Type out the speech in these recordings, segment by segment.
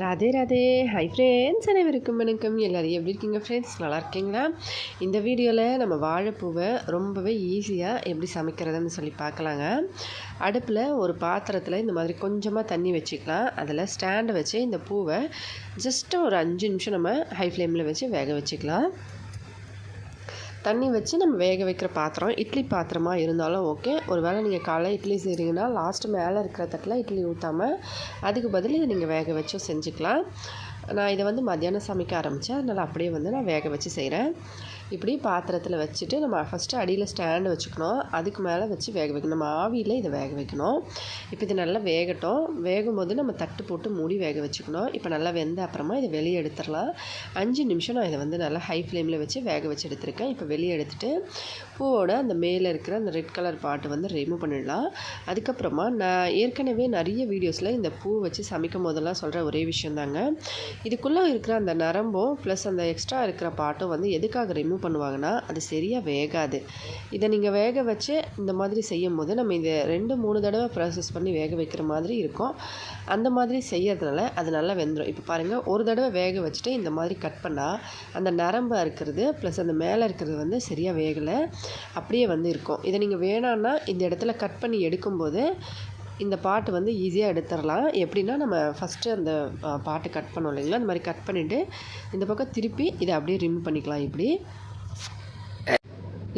Radhe Radhe. Hi friends அனைவருக்கும் வணக்கம். எல்லோரும் எப்படி இருக்கீங்க ஃப்ரெண்ட்ஸ் நல்லா இருக்கீங்களா? இந்த வீடியோவில் நம்ம வாழைப்பூவை ரொம்பவே ஈஸியாக எப்படி சமைக்கிறதுன்னு சொல்லி பார்க்கலாங்க. அடுப்பில் ஒரு பாத்திரத்தில் இந்த மாதிரி கொஞ்சமாக தண்ணி வச்சுக்கலாம். அதில் ஸ்டாண்டை வச்சு இந்த பூவை ஜஸ்ட்டு ஒரு அஞ்சு நிமிஷம் நம்ம ஹை ஃப்ளேமில் வச்சு வேக வச்சுக்கலாம். தண்ணி வச்சு நம்ம வேக வைக்கிற பாத்திரம் இட்லி பாத்திரமாக இருந்தாலும் ஓகே. ஒரு வேளை நீங்கள் காலை இட்லி செய்கிறீங்கன்னா லாஸ்ட்டு மேலே இருக்கிற தட்டில் இட்லி ஊற்றாமல் அதுக்கு பதில் இதை நீங்கள் வேக வச்சும் செஞ்சுக்கலாம். நான் இதை வந்து மத்தியானம் சமைக்க ஆரம்பித்தேன் அதனால் அப்படியே வந்து நான் வேக வச்சு செய்கிறேன் இப்படி பாத்திரத்தில் வச்சுட்டு நம்ம ஃபஸ்ட்டு அடியில் ஸ்டாண்டு வச்சுக்கணும். அதுக்கு மேலே வச்சு வேக வைக்கணும். நம்ம ஆவியில் இதை வேக வைக்கணும். இப்போ இது நல்லா வேகட்டும். வேகும்போது நம்ம தட்டு போட்டு மூடி வேக வச்சுக்கணும். இப்போ நல்லா வெந்த அப்புறமா இதை வெளியே எடுத்துடலாம். அஞ்சு நிமிஷம் நான் இதை வந்து நல்லா ஹை ஃப்ளேமில் வச்சு வேக வச்சு எடுத்திருக்கேன். இப்போ வெளியே எடுத்துகிட்டு பூவோட அந்த மேலே இருக்கிற அந்த ரெட் கலர் பாட்டு வந்து ரிமூவ் பண்ணிடலாம். அதுக்கப்புறமா நான் ஏற்கனவே நிறைய வீடியோஸில் இந்த பூ வச்சு சமைக்கும் போதெல்லாம் சொல்கிற ஒரே விஷயம் தாங்க இதுக்குள்ளே இருக்கிற அந்த நரம்பும் ப்ளஸ் அந்த எக்ஸ்ட்ரா இருக்கிற பாட்டும் வந்து எதுக்காக ரிமூவ் பண்ணுவாங்கன்னா அது சரியாக வேகாது. இதை நீங்கள் வேக வச்சு இந்த மாதிரி செய்யும் போது நம்ம இதை ரெண்டு மூணு தடவை ப்ராசஸ் பண்ணி வேக வைக்கிற மாதிரி இருக்கும். அந்த மாதிரி செய்யறதுனால அது நல்லா வெந்துடும் இப்போ பாருங்கள் ஒரு தடவை வேக வச்சுட்டு இந்த மாதிரி கட் பண்ணால் அந்த நரம்பாக இருக்கிறது ப்ளஸ் அந்த மேலே இருக்கிறது வந்து சரியாக வேகலை அப்படியே வந்து இருக்கும். இதை நீங்கள் வேணான்னா இந்த இடத்துல கட் பண்ணி எடுக்கும்போது இந்த பாட்டு வந்து ஈஸியாக எடுத்துடலாம் எப்படின்னா நம்ம ஃபஸ்ட்டு அந்த பாட்டு கட் பண்ணோம் இல்லைங்களா? அந்த மாதிரி கட் பண்ணிவிட்டு இந்த பக்கம் திருப்பி இதை அப்படியே ரிமூவ் பண்ணிக்கலாம் இப்படி.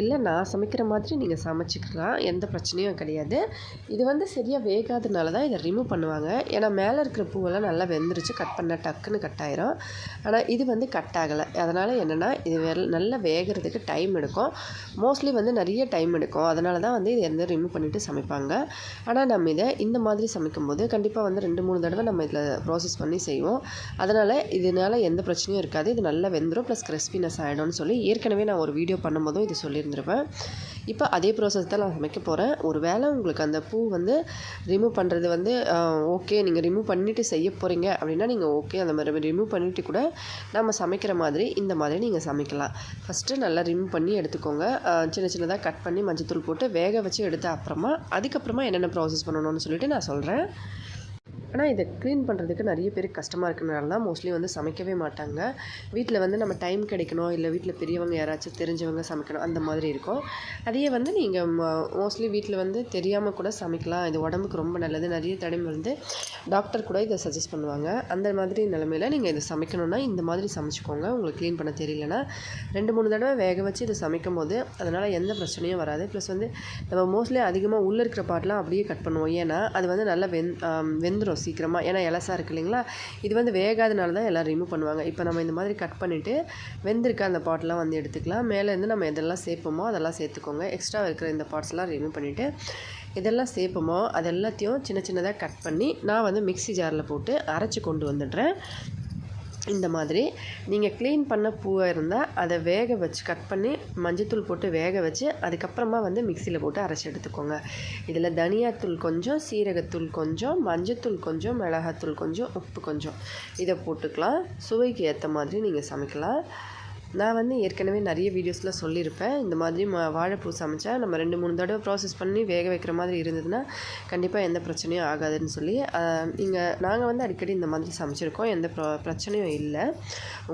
இல்லை நான் சமைக்கிற மாதிரி நீங்கள் சமைச்சிக்கலாம். எந்த பிரச்சனையும் கிடையாது. இது வந்து சரியாக வேகாதனால தான் இதை ரிமூவ் பண்ணுவாங்க. ஏன்னா மேலே இருக்கிற பூவெல்லாம் நல்லா வெந்துருச்சு. கட் பண்ண டக்குன்னு கட் ஆயிரும். ஆனால் இது வந்து கட் ஆகலை. அதனால் என்னென்னா இது வெ நல்லா வேகிறதுக்கு டைம் எடுக்கும். மோஸ்ட்லி வந்து நிறைய டைம் எடுக்கும். அதனால தான் வந்து இதை வந்து ரிமூவ் பண்ணிவிட்டு சமைப்பாங்க. ஆனால் நம்ம இதை இந்த மாதிரி சமைக்கும்போது கண்டிப்பாக வந்து ரெண்டு மூணு தடவை நம்ம இதில் ப்ராசஸ் பண்ணி செய்வோம். அதனால் இதனால் எந்த பிரச்சனையும் இருக்காது. இது நல்லா வெந்துடும் ப்ளஸ் கிறிஸ்பினஸ் ஆகிடும்னு சொல்லி ஏற்கனவே நான் ஒரு வீடியோ பண்ணும்போதும் இது சொல்லியிருந்தேன். இருந்துருவேன் இப்போ அதே ப்ராசஸ் தான் நான் சமைக்க போகிறேன் ஒரு வேளை உங்களுக்கு அந்த பூ வந்து ரிமூவ் பண்ணுறது வந்து ஓகே நீங்கள் ரிமூவ் பண்ணிவிட்டு செய்ய போகிறீங்க அப்படின்னா நீங்கள் ஓகே அந்த மாதிரி ரிமூவ் பண்ணிவிட்டு கூட நம்ம சமைக்கிற மாதிரி இந்த மாதிரி நீங்கள் சமைக்கலாம். ஃபஸ்ட்டு நல்லா ரிமூவ் பண்ணி எடுத்துக்கோங்க. சின்ன சின்னதாக கட் பண்ணி மஞ்சத்தூள் போட்டு வேக வச்சு எடுத்த அப்புறமா அதுக்கப்புறமா என்னென்ன ப்ராசஸ் பண்ணணும்னு சொல்லிட்டு நான் சொல்கிறேன் ஆனால் இதை க்ளீன் பண்ணுறதுக்கு நிறைய பேர் கஷ்டமாக இருக்கிறனால தான் மோஸ்ட்லி வந்து சமைக்கவே மாட்டாங்க. வீட்டில் வந்து நம்ம டைம் கிடைக்கணும். இல்லை வீட்டில் பெரியவங்க யாராச்சும் தெரிஞ்சவங்க சமைக்கணும். அந்த மாதிரி இருக்கும். அதையே வந்து நீங்கள் மோஸ்ட்லி வீட்டில் வந்து தெரியாமல் கூட சமைக்கலாம். இது உடம்புக்கு ரொம்ப நல்லது. நிறைய தடவை வந்து டாக்டர் கூட இதை சஜஸ்ட் பண்ணுவாங்க. அந்த மாதிரி நிலமையில் நீங்கள் இதை சமைக்கணுன்னா இந்த மாதிரி சமைச்சிக்கோங்க. உங்களுக்கு க்ளீன் பண்ண தெரியலனா ரெண்டு மூணு தடவை வேக வச்சு இதை சமைக்கும் போது அதனால் எந்த பிரச்சனையும் வராது. ப்ளஸ் வந்து நம்ம மோஸ்ட்லி அதிகமாக உள்ளே இருக்கிற பாட்டெலாம் அப்படியே கட் பண்ணுவோம். ஏன்னா அது வந்து நல்லா வெந் வெந்துடும் வந்துடும் சீக்கிரமாக ஏன்னா இலசா இருக்குது இல்லைங்களா? இது வந்து வேகாதனால தான் எல்லாம் ரிமூவ் பண்ணுவாங்க. இப்போ நம்ம இந்த மாதிரி கட் பண்ணிவிட்டு வெந்திருக்க அந்த பாட்டெலாம் வந்து எடுத்துக்கலாம். மேலேருந்து நம்ம எதெல்லாம் சேர்ப்போமோ அதெல்லாம் சேர்த்துக்கோங்க. எக்ஸ்ட்ரா இருக்கிற இந்த பார்ட்ஸ்லாம் ரிமூவ் பண்ணிவிட்டு இதெல்லாம் சேர்ப்போமோ அது எல்லாத்தையும் சின்ன சின்னதாக கட் பண்ணி நான் வந்து மிக்சி ஜாரில் போட்டு அரைச்சி கொண்டு வந்துடுறேன். இந்த மாதிரி. நீங்கள் க்ளீன் பண்ண பூவாக இருந்தால் அதை வேக வச்சு கட் பண்ணி மஞ்சத்தூள் போட்டு வேக வச்சு அதுக்கப்புறமா வந்து மிக்சியில் போட்டு அரைச்சி எடுத்துக்கோங்க. இதில் தனியாத்தூள் கொஞ்சம் சீரகத்தூள் கொஞ்சம் மஞ்சத்தூள் கொஞ்சம் மிளகாத்தூள் கொஞ்சம் உப்பு கொஞ்சம். இதை போட்டுக்கலாம். சுவைக்கு ஏற்ற மாதிரி நீங்கள் சமைக்கலாம். நான் வந்து ஏற்கனவே நிறைய வீடியோஸில் சொல்லியிருப்பேன். இந்த மாதிரி ம வாழைப்பூ சமைச்சா நம்ம ரெண்டு மூணு தடவை ப்ராசஸ் பண்ணி வேக வைக்கிற மாதிரி இருந்ததுன்னா கண்டிப்பாக எந்த பிரச்சனையும் ஆகாதுன்னு சொல்லி நீங்கள் நாங்கள் வந்து அடிக்கடி இந்த மாதிரி சமைச்சிருக்கோம். எந்த ப்ர பிரச்சனையும் இல்லை.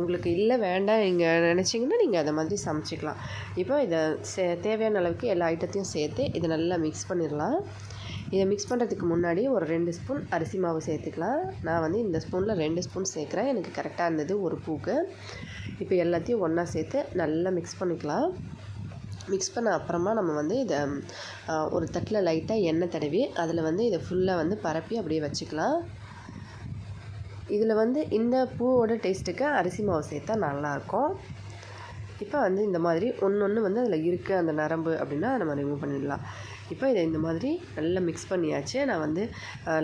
உங்களுக்கு இல்லை வேண்டாம் நீங்கள் நினச்சிங்கன்னா நீங்கள் அதை மாதிரி சமைச்சிக்கலாம். இப்போ இதை சே தேவையான அளவுக்கு எல்லா ஐட்டத்தையும் சேர்த்து இதை நல்லா மிக்ஸ் பண்ணிடலாம். இதை மிக்ஸ் பண்ணுறதுக்கு முன்னாடி ஒரு ரெண்டு ஸ்பூன் அரிசி மாவு சேர்த்துக்கலாம். நான் வந்து இந்த ஸ்பூனில் ரெண்டு ஸ்பூன் சேர்க்குறேன். எனக்கு கரெக்டாக இருந்தது ஒரு பூக்கு. இப்போ எல்லாத்தையும் ஒன்றா சேர்த்து நல்லா மிக்ஸ் பண்ணிக்கலாம். மிக்ஸ் பண்ண அப்புறமா நம்ம வந்து இதை ஒரு தட்டில் லைட்டாக எண்ணெய் தடவி அதில் வந்து இதை ஃபுல்லாக வந்து பரப்பி அப்படியே வச்சுக்கலாம். இதில் வந்து இந்த பூவோட டேஸ்ட்டுக்கு அரிசி மாவு சேர்த்தா நல்லாயிருக்கும். இப்போ வந்து இந்த மாதிரி ஒன்று ஒன்று வந்து அதில் இருக்குது அந்த நரம்பு அப்படின்னா நம்ம ரிமூவ் பண்ணிடலாம். இப்போ இதை இந்த மாதிரி நல்லா மிக்ஸ் பண்ணியாச்சு. நான் வந்து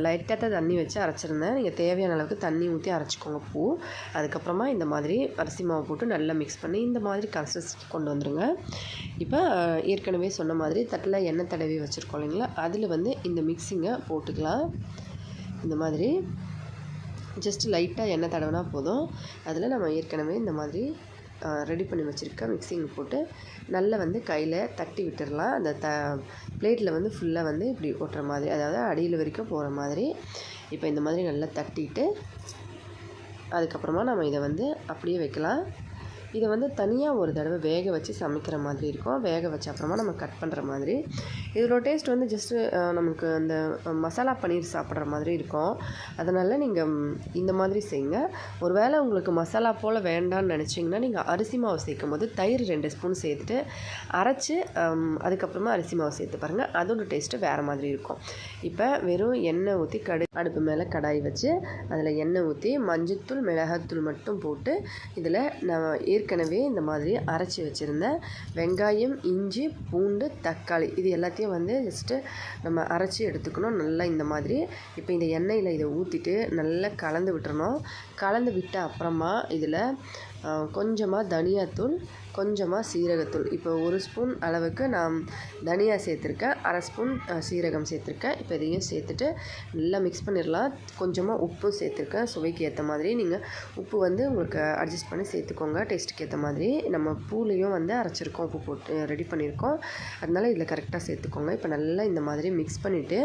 லைட்டாக தான் தண்ணி வச்சு அரைச்சிருந்தேன். நீங்கள் தேவையான அளவுக்கு தண்ணி ஊற்றி அரைச்சிக்கோங்க பூ. அதுக்கப்புறமா இந்த மாதிரி அரிசி மாவு போட்டு நல்லா மிக்ஸ் பண்ணி இந்த மாதிரி கன்சிஸ்ட் கொண்டு வந்துடுங்க இப்போ ஏற்கனவே சொன்ன மாதிரி தட்டில் எண்ணெய் தடவி வச்சுருக்கோம் இல்லைங்களா? அதில் வந்து இந்த மிக்ஸிங்கை போட்டுக்கலாம். இந்த மாதிரி ஜஸ்ட் லைட்டாக எண்ணெய் தடவினா போதும். அதில் நம்ம ஏற்கனவே இந்த மாதிரி ரெடி பண்ணி வச்சுருக்க மிக்சிங் போட்டு நல்லா வந்து கையில் தட்டி விட்டுடலாம் அந்த த பிளேட்டில் வந்து ஃபுல்லாக வந்து இப்படி ஒட்டுற மாதிரி அதாவது அடியில் வரைக்கும் போகிற மாதிரி. இப்போ இந்த மாதிரி நல்லா தட்டிட்டு அதுக்கப்புறமா நம்ம இதை வந்து அப்படியே வைக்கலாம். இதை வந்து தனியாக ஒரு தடவை வேக வச்சு சமைக்கிற மாதிரி இருக்கும். வேக வச்ச அப்புறமா நம்ம கட் பண்ணுற மாதிரி. இதோட டேஸ்ட் வந்து ஜஸ்ட்டு நமக்கு அந்த மசாலா பன்னீர் சாப்பிட்ற மாதிரி இருக்கும். அதனால் நீங்கள் இந்த மாதிரி செய்யுங்க ஒரு வேளை உங்களுக்கு மசாலா போல் வேண்டாம்னு நினச்சிங்கன்னா நீங்கள் அரிசி மாவு சேர்க்கும் போது தயிர் ரெண்டு ஸ்பூன் சேர்த்துட்டு அரைச்சி அதுக்கப்புறமா அரிசி மாவு சேர்த்து பாருங்கள் அதோட டேஸ்ட்டு வேறு மாதிரி இருக்கும். இப்போ வெறும் எண்ணெய் ஊற்றி கடு அடுப்பு மேலே கடாய் வச்சு அதில் எண்ணெய் ஊற்றி மஞ்சத்தூள் மிளகாத்தூள் மட்டும் போட்டு இதில் நான் ஏற்கனவே இந்த மாதிரி அரைச்சி வச்சுருந்தேன். வெங்காயம் இஞ்சி பூண்டு தக்காளி இது எல்லாத்தையும் வந்து ஜஸ்ட்டு நம்ம அரைச்சி எடுத்துக்கணும். நல்லா இந்த மாதிரி. இப்போ இந்த எண்ணெயில் இதை ஊற்றிட்டு நல்லா கலந்து விட்டுறணும். கலந்து விட்ட அப்புறமா இதில் கொஞ்சமாக தனியாத்தூள் கொஞ்சமாக சீரகத்தூள். இப்போ ஒரு ஸ்பூன் அளவுக்கு நான் தனியா சேர்த்துருக்கேன். அரை ஸ்பூன் சீரகம் சேர்த்துருக்கேன். இப்போ இதையும் சேர்த்துட்டு நல்லா மிக்ஸ் பண்ணிடலாம். கொஞ்சமாக உப்பும் சேர்த்துருக்கேன். சுவைக்கு ஏற்ற மாதிரி. நீங்கள் உப்பு வந்து உங்களுக்கு அட்ஜஸ்ட் பண்ணி சேர்த்துக்கோங்க. டேஸ்ட்டுக்கு ஏற்ற மாதிரி. நம்ம பூலையும் வந்து அரைச்சிருக்கோம். உப்பு போட்டு ரெடி பண்ணியிருக்கோம். அதனால் இதில் கரெக்டாக சேர்த்துக்கோங்க. இப்போ நல்லா இந்த மாதிரி மிக்ஸ் பண்ணிவிட்டு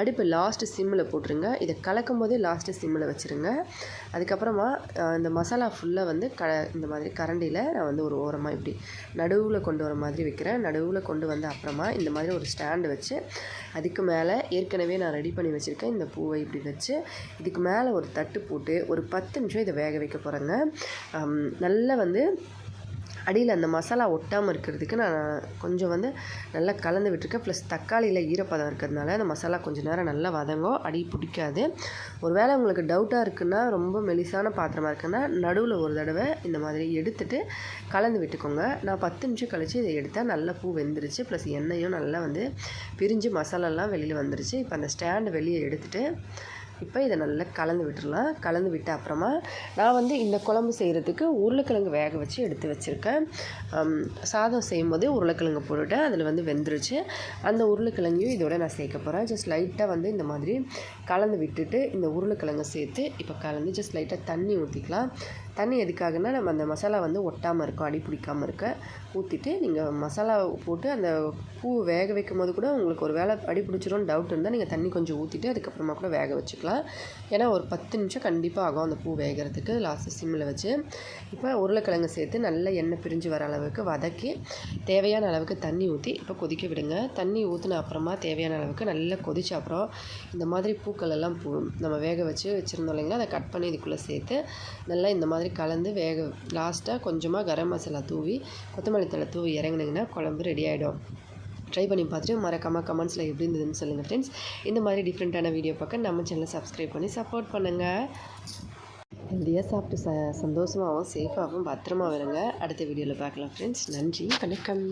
அடுப்பு லாஸ்ட்டு சிம்மில் போட்டுருங்க. இதை கலக்கும் போதே லாஸ்ட்டு சிம்மில் வச்சுருங்க. அதுக்கப்புறமா இந்த மசாலா ஃபுல்லாக வந்து க இந்த மாதிரி கரண்டியில் நான் வந்து ஒரு ஓரம் அப்புறமா இப்படி நடுவில் கொண்டு வர மாதிரி வைக்கிறேன். நடுவில் கொண்டு வந்த அப்புறமா இந்த மாதிரி ஒரு ஸ்டாண்டு வச்சு அதுக்கு மேலே ஏற்கனவே நான் ரெடி பண்ணி வச்சுருக்கேன். இந்த பூவை இப்படி வச்சு இதுக்கு மேலே ஒரு தட்டு போட்டு ஒரு பத்து நிமிஷம் இதை வேக வைக்க போகிறேங்க நல்லா வந்து அடியில் அந்த மசாலா ஒட்டாமல் இருக்கிறதுக்கு நான் கொஞ்சம் வந்து நல்லா கலந்து விட்டுருக்கேன். ப்ளஸ் தக்காளியில் ஈரப்பதம் இருக்கிறதுனால அந்த மசாலா கொஞ்சம் நேரம் நல்லா வதங்கும். அடி பிடிக்காது. ஒரு வேளை உங்களுக்கு டவுட்டாக இருக்குன்னா ரொம்ப மெலிசான பாத்திரமா இருக்குன்னா நடுவில் ஒரு தடவை இந்த மாதிரி எடுத்துட்டு கலந்து விட்டுக்கோங்க. நான் பத்து நிமிஷம் கழித்து இதை எடுத்தால் நல்லா பூ வெந்துருச்சு. ப்ளஸ் எண்ணெயும் நல்லா வந்து பிரிஞ்சு மசாலாலாம் வெளியில் வந்துருச்சு. இப்போ அந்த ஸ்டாண்டு வெளியே எடுத்துகிட்டு இப்போ இதை நல்லா கலந்து விட்டுடலாம் கலந்து விட்ட அப்புறமா நான் வந்து இந்த குழம்பு செய்கிறதுக்கு உருளைக்கிழங்கு வேக வச்சு எடுத்து வச்சுருக்கேன். சாதம் செய்யும்போது உருளைக்கிழங்கு போட்டுவிட்டு அதில் வந்து வெந்துருச்சு. அந்த உருளைக்கிழங்கையும் இதோட நான் சேர்க்க போகிறேன் ஜஸ்ட் லைட்டாக வந்து இந்த மாதிரி கலந்து விட்டுட்டு இந்த உருளைக்கிழங்கு சேர்த்து இப்போ கலந்து ஜஸ்ட் லைட்டாக தண்ணி ஊற்றிக்கலாம் தண்ணி எதுக்காகனா நம்ம அந்த மசாலா வந்து ஒட்டாமல் இருக்கும் அடி பிடிக்காமல் இருக்க ஊற்றிட்டு நீங்கள் மசாலா போட்டு அந்த பூ வேக வைக்கும் போது கூட உங்களுக்கு ஒரு வேளை அடி பிடிச்சிரும் டவுட் இருந்தால் நீங்கள் தண்ணி கொஞ்சம் ஊற்றிட்டு அதுக்கப்புறமா கூட வேக வச்சுக்கலாம். ஏன்னா ஒரு பத்து நிமிஷம் கண்டிப்பாக ஆகும் அந்த பூ வேகிறதுக்கு. லாஸ்ட்டு சிம்மில் வச்சு. இப்போ உருளைக்கிழங்கு சேர்த்து நல்லா எண்ணெய் பிரிஞ்சு வர அளவுக்கு வதக்கி தேவையான அளவுக்கு தண்ணி ஊற்றி இப்போ கொதிக்க விடுங்க. தண்ணி ஊற்றின அப்புறமா தேவையான அளவுக்கு நல்லா கொதிச்ச அப்புறம் இந்த மாதிரி பூக்கள் எல்லாம் பூ நம்ம வேக வச்சு வச்சுருந்தோம் இல்லைங்களா அதை கட் பண்ணி இதுக்குள்ளே சேர்த்து நல்லா இந்த மாதிரி கலந்து வேக லாஸ்ட்டாக கொஞ்சமாக கரம் மசாலா தூவி கொத்தமல்லி தழை தூவி இறங்குனீங்கன்னா குழம்பு ரெடி ஆகிடும் ட்ரை பண்ணி பார்த்துட்டு மறக்காமல் கமெண்ட்ஸில் எப்படி இருந்ததுன்னு சொல்லுங்கள் ஃப்ரெண்ட்ஸ் இந்த மாதிரி டிஃப்ரெண்ட்டான வீடியோ பார்க்க நம்ம சேனலை சப்ஸ்கிரைப் பண்ணி சப்போர்ட் பண்ணுங்கள் ஹெல்த்தியாக சாப்பிட்டு ச சந்தோஷமாகவும் சேஃபாகவும் பத்திரமா வருங்க அடுத்த வீடியோவில் பார்க்கலாம் ஃப்ரெண்ட்ஸ் நன்றி வணக்கம்.